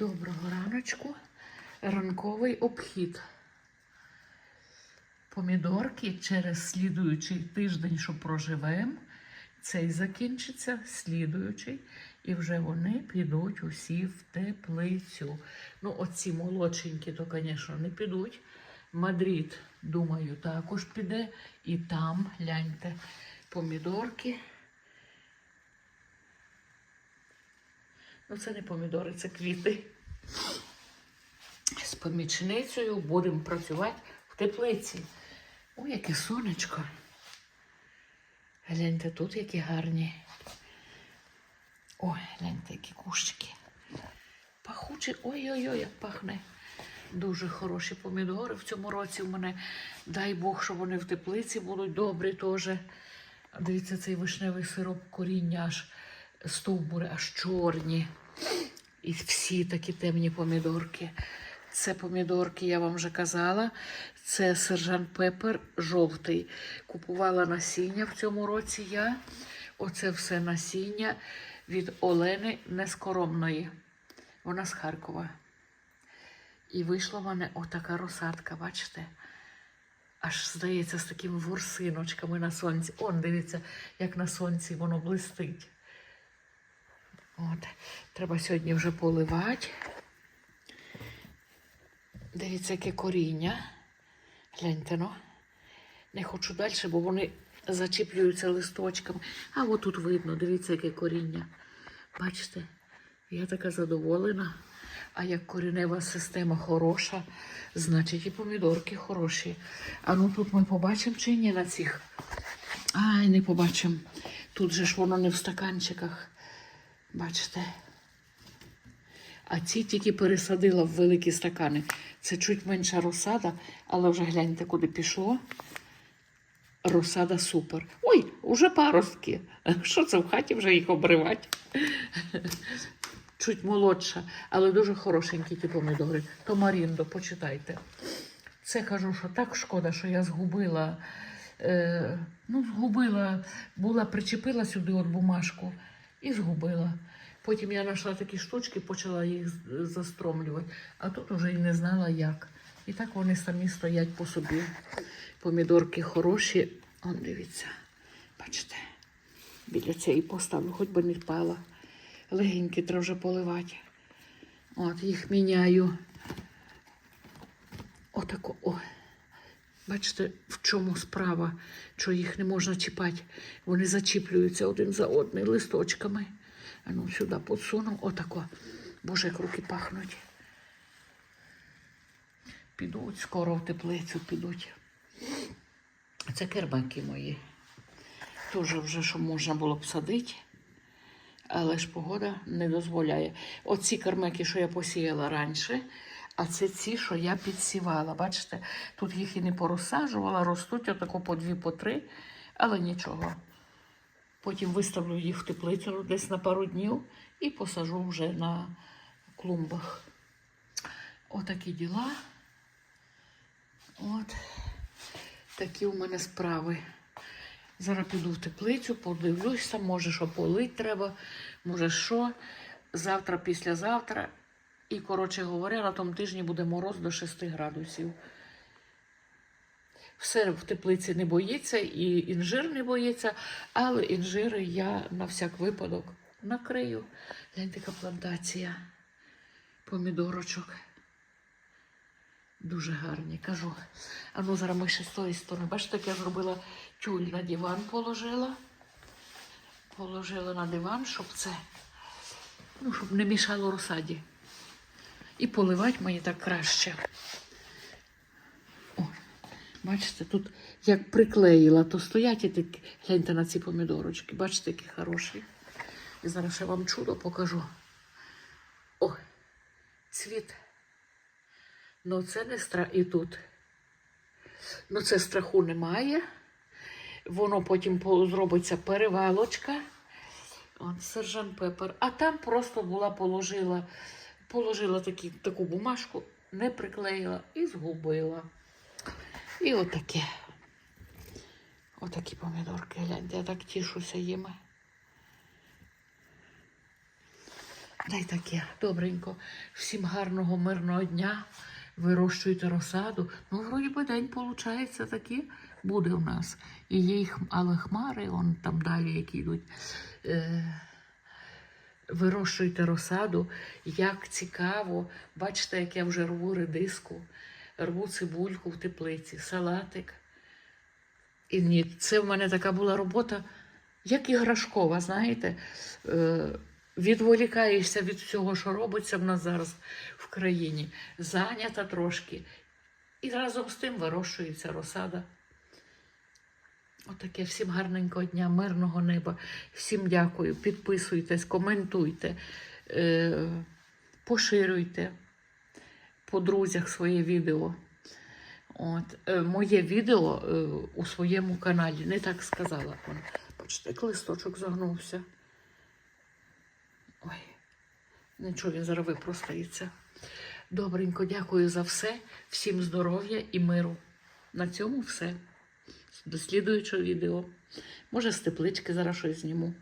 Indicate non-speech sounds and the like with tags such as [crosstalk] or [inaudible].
Доброго раночку. Ранковий обхід. Помідорки через слідуючий тиждень, що проживемо, цей закінчиться, слідуючий, і вже вони підуть усі в теплицю. Ну, оці молодшенькі, то, звісно, не підуть. Мадрид, думаю, також піде. І там, гляньте, помідорки. Ну, це не помідори, це квіти. З помічницею будемо працювати в теплиці. Ой, яке сонечко. Гляньте, тут які гарні. Ой, гляньте, які кущики. Пахучі. Ой-ой-ой, як пахне. Дуже хороші помідори в цьому році в мене. Дай Бог, що вони в теплиці будуть добрі теж. Дивіться, цей вишневий сироп коріння аж стовбури, аж чорні. І всі такі темні помідорки. Це помідорки, я вам вже казала. Це сержант Пепер жовтий. Купувала насіння в цьому році я. Оце все насіння від Олени Нескоромної. Вона з Харкова. І вийшла в мене отака розсадка, бачите? Аж здається, з такими ворсиночками на сонці. Он, дивіться, як на сонці воно блистить. От. Треба сьогодні вже поливати. Дивіться, яке коріння. Гляньте, ну. Не хочу далі, бо вони зачіплюються листочками. А от тут видно, дивіться, яке коріння. Бачите, я така задоволена. А як коренева система хороша, значить і помідорки хороші. А ну тут ми побачимо чи ні на цих. Ай, не побачимо. Тут же ж воно не в стаканчиках. Бачите? А ці тільки пересадила в великі стакани. Це чуть менша розсада, але вже гляньте, куди пішло. Розсада супер. Ой, уже паростки. [laughs] Що це в хаті вже їх обривати? Чуть молодша, але дуже хорошенькі ті помідори. Томаріндо, почитайте. Це кажу, що так шкода, що я згубила. Е, ну, згубила, була, причепила сюди от бумажку і згубила. Потім я знайшла такі штучки, почала їх застромлювати, а тут вже і не знала як. І так вони самі стоять по собі. Помідорки хороші. Он дивіться, бачите, біля цієї поставлю, хоч би не впала. Легенькі треба вже поливати. От, їх міняю. Отако. О. Бачите, в чому справа, що їх не можна чіпати. Вони зачіплюються один за одним листочками. А ну сюди подсуну. Отако. Боже, як руки пахнуть. Підуть скоро в теплицю підуть. Це кербаки мої. Теж вже що можна було б садити, але ж погода не дозволяє. Оці кермеки, що я посіяла раніше, а це ці, що я підсівала. Бачите, тут їх і не порозсаджувала, ростуть отако по дві, по три, але нічого. Потім виставлю їх в теплицю десь на пару днів і посажу вже на клумбах. Отакі діла. От такі у мене справи. Зараз піду в теплицю, подивлюся, може, що полить треба, може що. Завтра, післязавтра. І, коротше говоря, на тому тижні буде мороз до 6 градусів. Все в теплиці не боїться, і інжир не боїться, але інжири я на всяк випадок накрию. Гляньте, яка плантація помідорочок. Дуже гарні, кажу. А ну зараз ми ще з тої сторони. Бачите, як я зробила тюль на диван положила. Положила на диван, щоб це, ну, щоб не мішало розсаді. І поливати мені так краще. О, бачите, тут як приклеїла, то стоять і такі, гляньте на ці помідорочки. Бачите, які хороші. І зараз ще вам чудо покажу. О, цвіт. Ну, це не страх і тут. Ну, це страху немає. Воно потім зробиться перевалочка. Сержант Пепер. А там просто була положила, положила такі, таку бумажку, не приклеїла і згубила. І отаке. Отакі помідорки, гляньте, я так тішуся їми. Та й таке, добренько. Всім гарного, мирного дня. Вирощуйте розсаду. Ну, вроді би день, виходить, такий буде у нас. І є, але хмари, он там далі, які йдуть. Е, вирощуйте розсаду. Як цікаво. Бачите, як я вже рву редиску, рву цибульку в теплиці, салатик. І ні, це в мене така була робота, як іграшкова, знаєте. Е, відволікаєшся від всього, що робиться в нас зараз в країні. Зайнята трошки. І разом з тим вирощується розсада. Отаке всім гарненького дня, мирного неба. Всім дякую. Підписуйтесь, коментуйте, е, поширюйте по друзях своє відео. От, е, моє відео е, у своєму каналі. Не так сказала. Бачите, листочок загнувся. Ой, нічого, він зараз випростається. Добренько, дякую за все. Всім здоров'я і миру. На цьому все. До слідуючого відео. Може, з теплички зараз щось зніму.